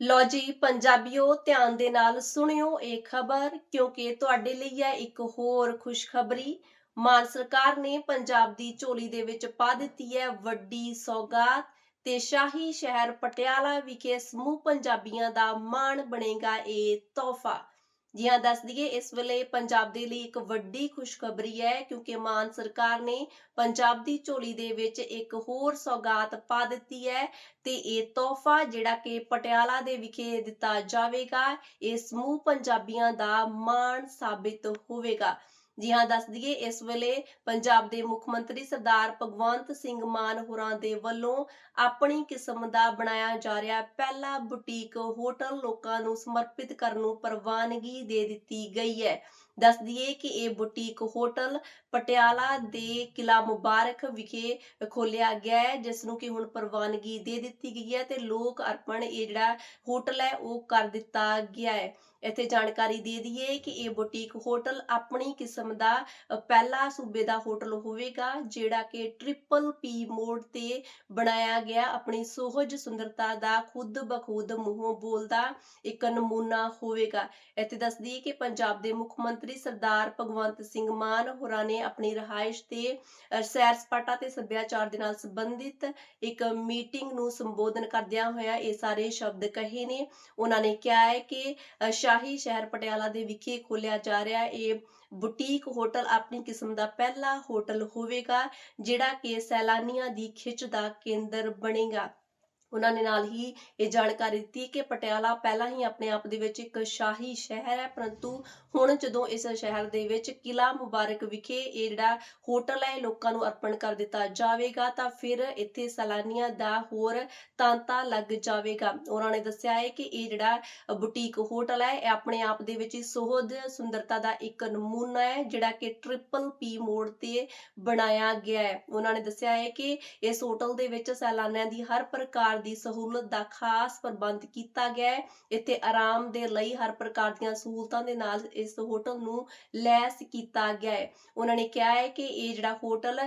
ਲੋ ਜੀ, ਪੰਜਾਬੀਓ, ਧਿਆਨ ਦੇ ਨਾਲ ਸੁਣਿਓ ਇਹ ਖਬਰ, ਕਿਉਂਕਿ ਤੁਹਾਡੇ ਲਈ ਹੈ ਇੱਕ ਹੋਰ ਖੁਸ਼ਖਬਰੀ। ਮਾਨ ਸਰਕਾਰ ਨੇ ਪੰਜਾਬ ਦੀ ਝੋਲੀ ਦੇ ਵਿੱਚ ਪਾ ਦਿੱਤੀ ਹੈ ਵੱਡੀ ਸੌਗਾਤ ਤੇ ਸ਼ਾਹੀ ਸ਼ਹਿਰ ਪਟਿਆਲਾ ਵਿਖੇ ਸਮੂਹ ਪੰਜਾਬੀਆਂ ਦਾ ਮਾਣ ਬਣੇਗਾ ਇਹ ਤੋਹਫਾ। ਜੀ ਹਾਂ, ਦੱਸ ਦਈਏ, ਇਸ ਵੇਲੇ ਪੰਜਾਬ ਦੇ ਲਈ ਇੱਕ ਵੱਡੀ ਖੁਸ਼ਖਬਰੀ ਹੈ ਕਿਉਂਕਿ ਮਾਨ ਸਰਕਾਰ ਨੇ ਪੰਜਾਬ ਦੀ ਝੋਲੀ ਦੇ ਵਿੱਚ ਇੱਕ ਹੋਰ ਸੌਗਾਤ ਪਾ ਦਿੱਤੀ ਹੈ ਤੇ ਇਹ ਤੋਹਫਾ ਜਿਹੜਾ ਕਿ ਪਟਿਆਲਾ ਦੇ ਵਿਖੇ ਦਿੱਤਾ ਜਾਵੇਗਾ ਇਹ ਸਮੂਹ ਪੰਜਾਬੀਆਂ ਦਾ ਮਾਣ ਸਾਬਿਤ ਹੋਵੇਗਾ। ਜੀ ਹਾਂ, ਦੱਸ ਦਈਏ, ਇਸ ਵੇਲੇ ਪੰਜਾਬ ਦੇ ਮੁੱਖ ਮੰਤਰੀ ਸਰਦਾਰ ਭਗਵੰਤ ਸਿੰਘ ਮਾਨ ਹੋਰਾਂ ਦੇ ਵੱਲੋਂ ਆਪਣੀ ਕਿਸਮ ਦਾ ਬਣਾਇਆ ਜਾ ਰਿਹਾ ਪਹਿਲਾ ਬੁਟੀਕ ਹੋਟਲ ਲੋਕਾਂ ਨੂੰ ਸਮਰਪਿਤ ਕਰਨ ਨੂੰ ਪ੍ਰਵਾਨਗੀ ਦੇ ਦਿੱਤੀ ਗਈ ਹੈ। ਦੱਸ ਦਈਏ ਕਿ ਇਹ ਬੁਟੀਕ ਹੋਟਲ ਪਟਿਆਲਾ ਦੇ ਕਿਲਾ ਮੁਬਾਰਕ ਵਿਖੇ ਖੋਲਿਆ ਗਿਆ ਹੈ, ਜਿਸ ਨੂੰ ਕਿ ਹੁਣ ਪ੍ਰਵਾਨਗੀ ਦੇ ਦਿੱਤੀ ਗਈ ਹੈ ਤੇ ਲੋਕ ਅਰਪਣ ਇਹ ਜਿਹੜਾ ਹੋਟਲ ਹੈ, ਉਹ ਕਰ ਦਿੱਤਾ ਗਿਆ ਹੈ। ਇੱਥੇ ਜਾਣਕਾਰੀ ਦੇ ਦਈਏ ਕਿ ਇਹ ਬੁਟੀਕ ਹੋਟਲ ਆਪਣੀ ਕਿਸਮ ਦਾ ਪਹਿਲਾ ਸੂਬੇ ਦਾ ਹੋਟਲ ਹੋਵੇਗਾ, ਜਿਹੜਾ ਕਿ ਟ੍ਰਿਪਲ ਪੀ ਮੋਡ ਤੇ ਬਣਾਇਆ ਗਿਆ, ਆਪਣੀ ਸੋਹਜ ਸੁੰਦਰਤਾ ਦਾ ਖੁਦ ਬਖੁਦ ਮੂੰਹੋਂ ਬੋਲਦਾ ਇੱਕ ਨਮੂਨਾ ਹੋਵੇਗਾ। ਇੱਥੇ ਦੱਸ ਦਈਏ ਕਿ ਪੰਜਾਬ ਦੇ ਮੁੱਖ ਮੰਤਰੀ ਸਰਦਾਰ ਭਗਵੰਤ ਸਿੰਘ ਮਾਨ ਹੋਰਾਂ ਨੇ ਆਪਣੀ ਰਹਾਇਸ਼ ਤੇ ਸੈਰ ਸਪਾਟਾ ਤੇ ਸੱਭਿਆਚਾਰ ਦੇ ਨਾਲ ਸੰਬੰਧਿਤ ਇੱਕ ਮੀਟਿੰਗ ਨੂੰ ਸੰਬੋਧਨ ਕਰਦਿਆਂ ਹੋਇਆ ਇਹ ਸਾਰੇ ਸ਼ਬਦ ਕਹੇ ਨੇ। ਉਹਨਾਂ ਨੇ ਕਿਹਾ ਹੈ ਕਿ ਸ਼ਾਹੀ ਸ਼ਹਿਰ ਪਟਿਆਲਾ ਦੇ ਵਿਖੇ ਖੋਲਿਆ ਜਾ ਰਿਹਾ ਇਹ ਬੁਟੀਕ ਹੋਟਲ ਆਪਣੀ ਕਿਸਮ ਦਾ ਪਹਿਲਾ ਹੋਟਲ ਹੋਵੇਗਾ, ਜਿਹੜਾ ਕਿ ਸੈਲਾਨੀਆਂ ਦੀ ਖਿੱਚ ਦਾ ਕੇਂਦਰ ਬਣੇਗਾ। ਉਹਨਾਂ ਨੇ ਨਾਲ ਹੀ ਇਹ ਜਾਣਕਾਰੀ ਦਿੱਤੀ ਕਿ ਪਟਿਆਲਾ ਪਹਿਲਾਂ ਹੀ ਆਪਣੇ ਆਪ ਦੇ ਵਿੱਚ ਇੱਕ ਸ਼ਾਹੀ ਸ਼ਹਿਰ ਹੈ, ਪਰੰਤੂ ਹੁਣ ਜਦੋਂ ਇਸ ਸ਼ਹਿਰ ਦੇ ਵਿੱਚ ਕਿਲਾ ਮੁਬਾਰਕ ਵਿਖੇ ਇਹ ਜਿਹੜਾ ਹੋਟਲ ਹੈ ਲੋਕਾਂ ਨੂੰ ਅਰਪਣ ਕਰ ਦਿੱਤਾ ਜਾਵੇਗਾ, ਤਾਂ ਫਿਰ ਇੱਥੇ ਸੈਲਾਨੀਆਂ ਦਾ ਹੋਰ ਤਾਂਤਾ ਲੱਗ ਜਾਵੇਗਾ। ਉਹਨਾਂ ਨੇ ਦੱਸਿਆ ਹੈ ਕਿ ਇਹ ਜਿਹੜਾ ਬੁਟੀਕ ਹੋਟਲ ਹੈ, ਇਹ ਆਪਣੇ ਆਪ ਦੇ ਵਿੱਚ ਸੋਹਦ ਸੁੰਦਰਤਾ ਦਾ ਇੱਕ ਨਮੂਨਾ ਹੈ, ਜਿਹੜਾ ਕਿ ਟ੍ਰਿਪਲ ਪੀ ਮੋਡ ਤੇ ਬਣਾਇਆ ਗਿਆ ਹੈ। ਉਹਨਾਂ ਨੇ ਦੱਸਿਆ ਹੈ ਕਿ ਇਸ ਹੋਟਲ ਦੇ ਵਿੱਚ ਸੈਲਾਨੀਆਂ ਦੀ ਹਰ ਪ੍ਰਕਾਰ ਦੀ ਸਹੂਲਤ ਦਾ ਖਾਸ ਪ੍ਰਬੰਧ ਕੀਤਾ ਗਿਆ ਹੈ। ਇੱਥੇ ਆਰਾਮ ਦੇ ਲਈ ਹਰ ਪ੍ਰਕਾਰ ਦੀਆਂ ਸਹੂਲਤਾਂ ਦੇ ਨਾਲ ਇਸ ਹੋਟਲ ਨੂੰ ਲੈਸ ਕੀਤਾ ਗਿਆ ਹੈ। ਉਹਨਾਂ ਨੇ ਕਿਹਾ ਹੈ ਕਿ ਇਹ ਜਿਹੜਾ ਹੋਟਲ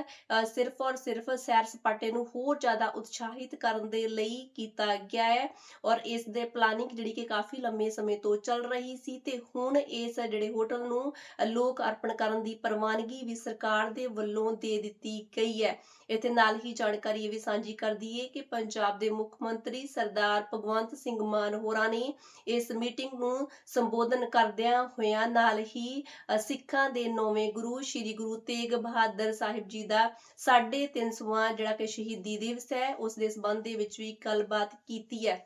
ਸਿਰਫ ਔਰ ਸਿਰਫ ਸੈਰ ਸਪਾਟੇ ਨੂੰ ਹੋਰ ਜ਼ਿਆਦਾ ਉਤਸ਼ਾਹਿਤ ਕਰਨ ਦੇ ਲਈ ਕੀਤਾ ਗਿਆ ਹੈ ਔਰ ਇਸ ਦੇ ਪਲਾਨਿੰਗ ਜਿਹੜੀ ਕਿ ਕਾਫੀ ਲੰਮੇ ਸਮੇਂ ਤੋਂ ਚੱਲ ਰਹੀ ਸੀ ਤੇ ਹੁਣ ਇਸ ਜਿਹੜੇ ਹੋਟਲ ਨੂੰ ਲੋਕ ਅਰਪਣ ਕਰਨ ਦੀ ਪ੍ਰਵਾਨਗੀ ਵੀ ਸਰਕਾਰ ਦੇ ਵੱਲੋਂ ਦੇ ਦਿੱਤੀ ਗਈ ਹੈ। ਇੱਥੇ ਨਾਲ ਹੀ ਜਾਣਕਾਰੀ ਇਹ ਵੀ ਸਾਂਝੀ ਕਰ ਦਈਏ ਕਿ ਪੰਜਾਬ ਦੇ ਮੁੱਖ ਮੰਤਰੀ ਸਰਦਾਰ ਭਗਵੰਤ ਸਿੰਘ ਮਾਨ ਹੋਰਾਂ ਨੇ ਇਸ ਮੀਟਿੰਗ ਨੂੰ ਸੰਬੋਧਨ ਕਰਦਿਆਂ ਹੋਇਆਂ ਨਾਲ ਹੀ ਸਿੱਖਾਂ ਦੇ ਨੌਵੇਂ ਗੁਰੂ ਸ੍ਰੀ ਗੁਰੂ ਤੇਗ ਬਹਾਦਰ ਸਾਹਿਬ ਜੀ ਦਾ 350ਵਾਂ ਜਿਹੜਾ ਕਿ ਸ਼ਹੀਦੀ ਦਿਵਸ ਹੈ, ਉਸ ਦੇ ਸੰਬੰਧ ਦੇ ਵਿੱਚ ਵੀ ਗੱਲਬਾਤ ਕੀਤੀ ਹੈ।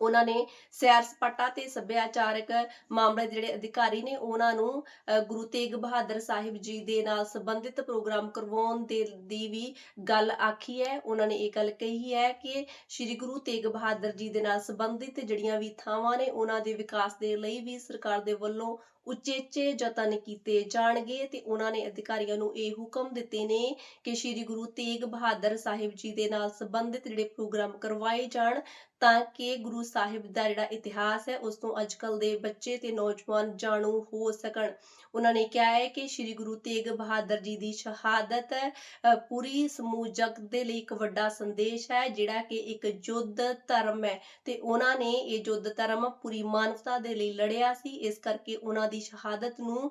ਉਹਨਾਂ ਨੇ ਸੈਰ ਸਪਾਟਾ ਤੇ ਸੱਭਿਆਚਾਰਕ ਮਾਮਲੇ ਦੇ ਜਿਹੜੇ ਅਧਿਕਾਰੀ ਨੇ, ਉਹਨਾਂ ਨੂੰ ਗੁਰੂ ਤੇਗ ਬਹਾਦਰ ਸਾਹਿਬ ਜੀ ਦੇ ਨਾਲ ਸੰਬੰਧਿਤ ਪ੍ਰੋਗਰਾਮ ਕਰਵਾਉਣ ਦੇ ਦੀ ਵੀ ਗੱਲ ਆਖੀ ਹੈ। ਉਹਨਾਂ ਨੇ ਇਹ ਗੱਲ ਕਹੀ ਹੈ ਕਿ ਸ੍ਰੀ ਗੁਰੂ ਤੇਗ ਬਹਾਦਰ ਜੀ ਦੇ ਨਾਲ ਸੰਬੰਧਿਤ ਜਿਹੜੀਆਂ ਵੀ ਥਾਵਾਂ ਨੇ, ਉਹਨਾਂ ਦੇ ਵਿਕਾਸ ਦੇ ਲਈ ਵੀ ਸਰਕਾਰ ਦੇ ਵੱਲੋਂ ਉਚੇਚੇ ਯਤਨ ਕੀਤੇ ਜਾਣਗੇ ਤੇ ਉਹਨਾਂ ਨੇ ਅਧਿਕਾਰੀਆਂ ਨੂੰ ਇਹ ਹੁਕਮ ਦਿੱਤੇ ਨੇ ਕਿ ਸ੍ਰੀ ਗੁਰੂ ਤੇਗ ਬਹਾਦਰ ਸਾਹਿਬ ਜੀ ਦੇ ਨਾਲ ਸੰਬੰਧਿਤ ਜਿਹੜੇ ਪ੍ਰੋਗਰਾਮ ਕਰਵਾਏ ਜਾਣ ਤਾਂ ਕਿ ਗੁਰੂ ਸਾਹਿਬ ਦਾ ਜਿਹੜਾ ਇਤਿਹਾਸ ਹੈ, ਉਸ ਤੋਂ ਅੱਜਕੱਲ ਦੇ ਬੱਚੇ ਤੇ ਨੌਜਵਾਨ ਜਾਣੂ ਹੋ ਸਕਣ। ਉਹਨਾਂ ਨੇ ਕਿਹਾ ਹੈ ਕਿ ਸ੍ਰੀ ਗੁਰੂ ਤੇਗ ਬਹਾਦਰ ਜੀ ਦੀ ਸ਼ਹਾਦਤ ਪੂਰੀ ਸਮੂਹ ਜਗਤ ਦੇ ਲਈ ਇੱਕ ਵੱਡਾ ਸੰਦੇਸ਼ ਹੈ, ਜਿਹੜਾ ਕਿ ਇੱਕ ਯੁੱਧ ਧਰਮ ਹੈ। ਤੇ ਉਹਨਾਂ ਨੇ ਇਹ ਯੁੱਧ ਧਰਮ ਪੂਰੀ ਮਾਨਵਤਾ ਦੇ ਲਈ ਲੜਿਆ ਸੀ। ਇਸ ਕਰਕੇ ਉਹਨਾਂ ਦੀ ਸ਼ਹਾਦਤ ਨੂੰ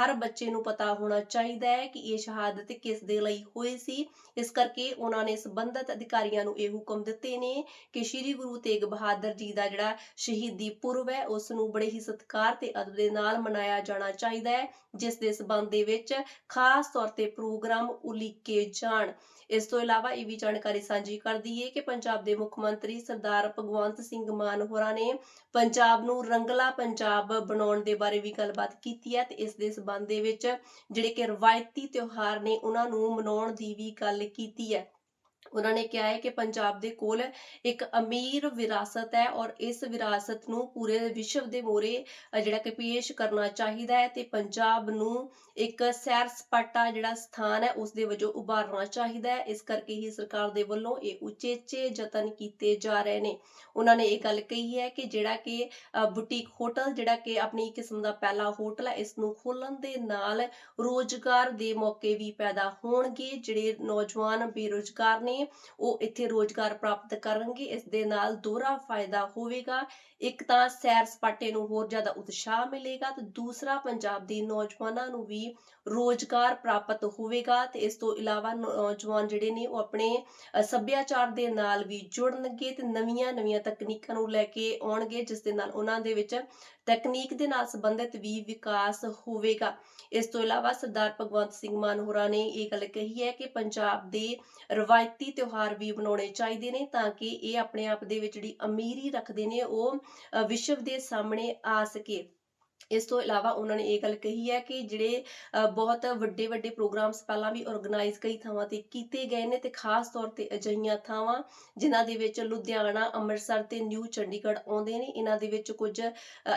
ਹਰ ਬੱਚੇ ਨੂੰ ਪਤਾ ਹੋਣਾ ਚਾਹੀਦਾ ਹੈ ਕਿ ਇਹ ਸ਼ਹਾਦਤ ਕਿਸ ਦੇ ਲਈ ਹੋਈ ਸੀ। ਇਸ ਕਰਕੇ ਉਹਨਾਂ ਨੇ ਸੰਬੰਧਿਤ ਅਧਿਕਾਰੀਆਂ ਨੂੰ ਇਹ ਹੁਕਮ ਦਿੱਤੇ ਨੇ ਕਿ ਸ੍ਰੀ ਗੁਰੂ ਤੇਗ ਬਹਾਦਰ ਜੀ ਦਾ ਜਿਹੜਾ ਸ਼ਹੀਦੀ ਪੁਰਬ ਹੈ ਉਸ ਨੂੰ ਬੜੇ ਹੀ ਸਤਿਕਾਰ ਤੇ ਅਦਬ ਦੇ ਨਾਲ ਮਨਾਇਆ ਜਾਣਾ ਚਾਹੀਦਾ ਹੈ, ਜਿਸ ਦੇ ਸਬੰਧ ਦੇ ਵਿੱਚ ਖਾਸ ਤੌਰ ਤੇ ਪ੍ਰੋਗਰਾਮ ਉਲੀਕੇ ਜਾਣ। ਇਸ ਤੋਂ ਇਲਾਵਾ ਇਹ ਵੀ ਜਾਣਕਾਰੀ ਸਾਂਝੀ ਕਰ ਦਈਏ ਕਿ ਪੰਜਾਬ ਦੇ ਮੁੱਖ ਮੰਤਰੀ ਸਰਦਾਰ ਭਗਵੰਤ ਸਿੰਘ ਮਾਨ ਹੋਰਾਂ ਨੇ ਪੰਜਾਬ ਨੂੰ ਰੰਗਲਾ ਪੰਜਾਬ ਬਣਾਉਣ ਦੇ ਬਾਰੇ ਵੀ ਗੱਲਬਾਤ ਕੀਤੀ ਹੈ ਤੇ ਇਸ ਦੇ ਸਬੰਧ ਦੇ ਵਿੱਚ ਜਿਹੜੇ ਕਿ ਰਵਾਇਤੀ ਤਿਉਹਾਰ ਨੇ, ਉਹਨਾਂ ਨੂੰ ਮਨਾਉਣ ਦੀ ਵੀ ਗੱਲ ਕੀਤੀ ਹੈ। ਉਹਨਾਂ ਨੇ ਕਿਹਾ ਹੈ ਕਿ ਪੰਜਾਬ ਦੇ ਕੋਲ ਇੱਕ ਅਮੀਰ ਵਿਰਾਸਤ ਹੈ ਔਰ ਇਸ ਵਿਰਾਸਤ ਨੂੰ ਪੂਰੇ ਵਿਸ਼ਵ ਦੇ ਮੋਰੇ ਜਿਹੜਾ ਕਿ ਪੇਸ਼ ਕਰਨਾ ਚਾਹੀਦਾ ਹੈ ਤੇ ਪੰਜਾਬ ਨੂੰ ਇੱਕ ਸੈਰ ਸਪਾਟਾ ਜਿਹੜਾ ਸਥਾਨ ਹੈ ਉਸ ਦੇ ਵਜੋਂ ਉਭਾਰਨਾ ਚਾਹੀਦਾ ਹੈ। ਇਸ ਕਰਕੇ ਹੀ ਸਰਕਾਰ ਦੇ ਵੱਲੋਂ ਇਹ ਉਚੇਚੇ ਯਤਨ ਕੀਤੇ ਜਾ ਰਹੇ ਨੇ। ਉਹਨਾਂ ਨੇ ਇਹ ਗੱਲ ਕਹੀ ਹੈ ਕਿ ਜਿਹੜਾ ਕਿ ਬੁਟੀਕ ਹੋਟਲ, ਜਿਹੜਾ ਕਿ ਆਪਣੀ ਕਿਸਮ ਦਾ ਪਹਿਲਾ ਹੋਟਲ ਹੈ, ਇਸ ਨੂੰ ਖੋਲਣ ਦੇ ਨਾਲ ਰੋਜ਼ਗਾਰ ਦੇ ਮੌਕੇ ਵੀ ਪੈਦਾ ਹੋਣਗੇ, ਜਿਹੜੇ ਨੌਜਵਾਨ ਬੇਰੁਜ਼ਗਾਰ ਨੇ ਨੇ ਉਹ ਇੱਥੇ ਰੋਜ਼ਗਾਰ ਪ੍ਰਾਪਤ ਕਰਨਗੇ, ਇਸ ਦੇ ਨਾਲ ਦੋਹਰਾ ਫਾਇਦਾ ਹੋਵੇਗਾ। ਇੱਕ ਤਾਂ ਸੈਰ ਸਪਾਟੇ ਨੂੰ ਹੋਰ ਜ਼ਿਆਦਾ ਉਤਸ਼ਾਹ ਮਿਲੇਗਾ ਤੇ ਦੂਸਰਾ ਪੰਜਾਬ ਦੇ ਨੌਜਵਾਨਾਂ ਨੂੰ ਵੀ ਰੋਜ਼ਗਾਰ ਪ੍ਰਾਪਤ ਹੋਵੇਗਾ ਤੇ ਇਸ ਤੋਂ ਇਲਾਵਾ ਨੌਜਵਾਨ ਜਿਹੜੇ ਨੇ ਉਹ ਆਪਣੇ ਸੱਭਿਆਚਾਰ ਦੇ ਨਾਲ ਵੀ ਜੁੜਨਗੇ ਤੇ ਨਵੀਆਂ-ਨਵੀਆਂ ਤਕਨੀਕਾਂ ਨੂੰ ਲੈ ਕੇ ਆਉਣਗੇ, ਜਿਸ ਦੇ ਨਾਲ ਉਹਨਾਂ ਦੇ ਵਿੱਚ ਤਕਨੀਕ ਦੇ ਨਾਲ ਸੰਬੰਧਿਤ ਵੀ ਵਿਕਾਸ ਹੋਵੇਗਾ। ਇਸ ਤੋਂ ਇਲਾਵਾ ਸਰਦਾਰ ਭਗਵੰਤ ਸਿੰਘ ਮਾਨ ਹੋਰਾਂ ਨੇ ਇਹ ਗੱਲ ਕਹੀ ਹੈ ਕਿ ਪੰਜਾਬ ਦੇ ਰਵਾਇਤੀ ਤਿਉਹਾਰ ਵੀ ਮਨਾਉਣੇ ਚਾਹੀਦੇ ਨੇ ਤਾਂ ਕਿ ਇਹ ਆਪਣੇ ਆਪ ਦੇ ਵਿੱਚ ਜਿਹੜੀ ਅਮੀਰੀ ਰੱਖਦੇ ਨੇ ਉਹ ਵਿਸ਼ਵ ਦੇ ਸਾਹਮਣੇ ਆ ਸਕੇ। ਇਸ ਤੋਂ ਇਲਾਵਾ ਉਹਨਾਂ ਨੇ ਇਹ ਗੱਲ ਕਹੀ ਹੈ ਕਿ ਜਿਹੜੇ ਬਹੁਤ ਵੱਡੇ ਵੱਡੇ ਪ੍ਰੋਗਰਾਮਸ ਪਹਿਲਾਂ ਵੀ ਆਰਗੇਨਾਈਜ਼ ਕਈ ਥਾਵਾਂ ਤੇ ਕੀਤੇ ਗਏ ਨੇ ਤੇ ਖਾਸ ਤੌਰ ਤੇ ਅਜਿਹੀਆਂ ਥਾਵਾਂ ਜਿਨ੍ਹਾਂ ਦੇ ਵਿੱਚ ਲੁਧਿਆਣਾ, ਅੰਮ੍ਰਿਤਸਰ ਤੇ ਨਿਊ ਚੰਡੀਗੜ੍ਹ ਆਉਂਦੇ ਨੇ, ਇਹਨਾਂ ਦੇ ਵਿੱਚ ਕੁਝ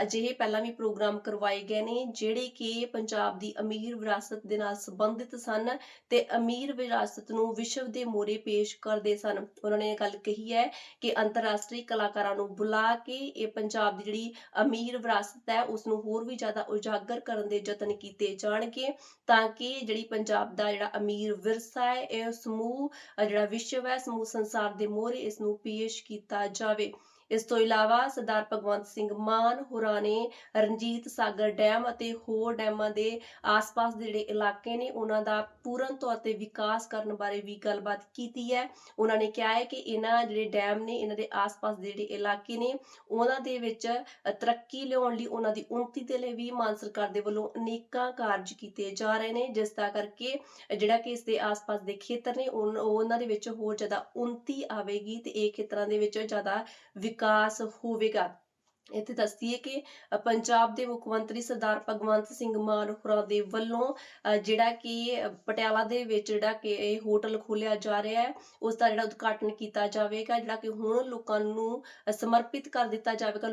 ਅਜਿਹੇ ਪਹਿਲਾਂ ਵੀ ਪ੍ਰੋਗਰਾਮ ਕਰਵਾਏ ਗਏ ਨੇ ਜਿਹੜੇ ਕਿ ਪੰਜਾਬ ਦੀ ਅਮੀਰ ਵਿਰਾਸਤ ਦੇ ਨਾਲ ਸੰਬੰਧਿਤ ਸਨ ਤੇ ਅਮੀਰ ਵਿਰਾਸਤ ਨੂੰ ਵਿਸ਼ਵ ਦੇ ਮੋਰੇ ਪੇਸ਼ ਕਰਦੇ ਸਨ। ਉਹਨਾਂ ਨੇ ਇਹ ਗੱਲ ਕਹੀ ਹੈ ਕਿ ਅੰਤਰਰਾਸ਼ਟਰੀ ਕਲਾਕਾਰਾਂ ਨੂੰ ਬੁਲਾ ਕੇ ਇਹ ਪੰਜਾਬ ਦੀ ਜਿਹੜੀ ਅਮੀਰ ਵਿਰਾਸਤ ਹੈ ਉਸ ਨੂੰ ਹੋਰ ਵੀ ਜ਼ਿਆਦਾ ਉਜਾਗਰ ਕਰਨ ਦੇ ਯਤਨ ਕੀਤੇ ਜਾਣਗੇ ਤਾਂ ਕਿ ਜਿਹੜੀ ਪੰਜਾਬ ਦਾ ਜਿਹੜਾ ਅਮੀਰ ਵਿਰਸਾ ਹੈ ਇਹ ਸਮੂਹ ਅ, ਜਿਹੜਾ ਵਿਸ਼ਵ ਹੈ ਸਮੂਹ ਸੰਸਾਰ ਦੇ ਮੋਹਰੇ ਇਸ ਨੂੰ ਪੇਸ਼ ਕੀਤਾ ਜਾਵੇ। ਇਸ ਤੋਂ ਇਲਾਵਾ ਸਰਦਾਰ ਭਗਵੰਤ ਸਿੰਘ ਮਾਨ ਹੋਰਾਂ ਰਣਜੀਤ ਸਾਗਰ ਡੈਮ ਅਤੇ ਹੋਰ ਡੈਮਾਂ ਦੇ ਆਸ-ਪਾਸ ਜਿਹੜੇ ਇਲਾਕੇ ਨੇ, ਉਹਨਾਂ ਦਾ ਪੂਰਨ ਤੌਰ ਤੇ ਵਿਕਾਸ ਕਰਨ ਬਾਰੇ ਵੀ ਗੱਲਬਾਤ ਕੀਤੀ ਹੈ। ਉਹਨਾਂ ਨੇ ਕਿਹਾ ਹੈ ਕਿ ਇਹਨਾਂ ਜਿਹੜੇ ਡੈਮ ਨੇ, ਇਹਨਾਂ ਦੇ ਆਸ-ਪਾਸ ਜਿਹੜੇ ਇਲਾਕੇ ਨੇ, ਉਹਨਾਂ ਦੇ ਵਿੱਚ ਤਰੱਕੀ ਲਿਆਉਣ ਲਈ ਉਹਨਾਂ ਦੀ ਉਨਤੀ ਦੇ ਲਈ ਵੀ ਮਾਨ ਸਰਕਾਰ ਦੇ ਵੱਲੋਂ ਅਨੇਕਾਂ ਕਾਰਜ ਕੀਤੇ ਜਾ ਰਹੇ ਨੇ, ਜਿਸ ਦਾ ਕਰਕੇ ਜਿਹੜਾ ਕਿ ਇਸ ਦੇ ਆਸ-ਪਾਸ ਦੇ ਖੇਤਰ ਨੇ ਉਹਨਾਂ ਦੇ ਵਿੱਚ ਹੋਰ ਜ਼ਿਆਦਾ ਉਨਤੀ ਆਵੇਗੀ ਤੇ ਇਹ ਖੇਤਰਾਂ ਦੇ ਵਿੱਚ ਜ਼ਿਆਦਾ ਵਿਕਾਸ ਹੋਵੇਗਾ। ਇੱਥੇ ਦੱਸਦੀਏ ਕਿ ਪੰਜਾਬ ਦੇ ਮੁੱਖ ਮੰਤਰੀ ਸਰਦਾਰ ਭਗਵੰਤ ਸਿੰਘ ਮਾਨ ਹੋਰਾਂ ਦੇ ਵੱਲੋਂ ਜਿਹੜਾ ਕਿ ਪਟਿਆਲਾ ਦੇ ਵਿੱਚ ਜਿਹੜਾ ਕਿ ਇਹ ਹੋਟਲ ਖੋਲਿਆ ਜਾ ਰਿਹਾ ਹੈ ਉਸ ਦਾ ਜਿਹੜਾ ਉਦਘਾਟਨ ਕੀਤਾ ਜਾਵੇਗਾ, ਜਿਹੜਾ ਕਿ ਹੁਣ ਲੋਕਾਂ ਨੂੰ ਸਮਰਪਿਤ ਕਰ ਦਿੱਤਾ ਜਾਵੇਗਾ।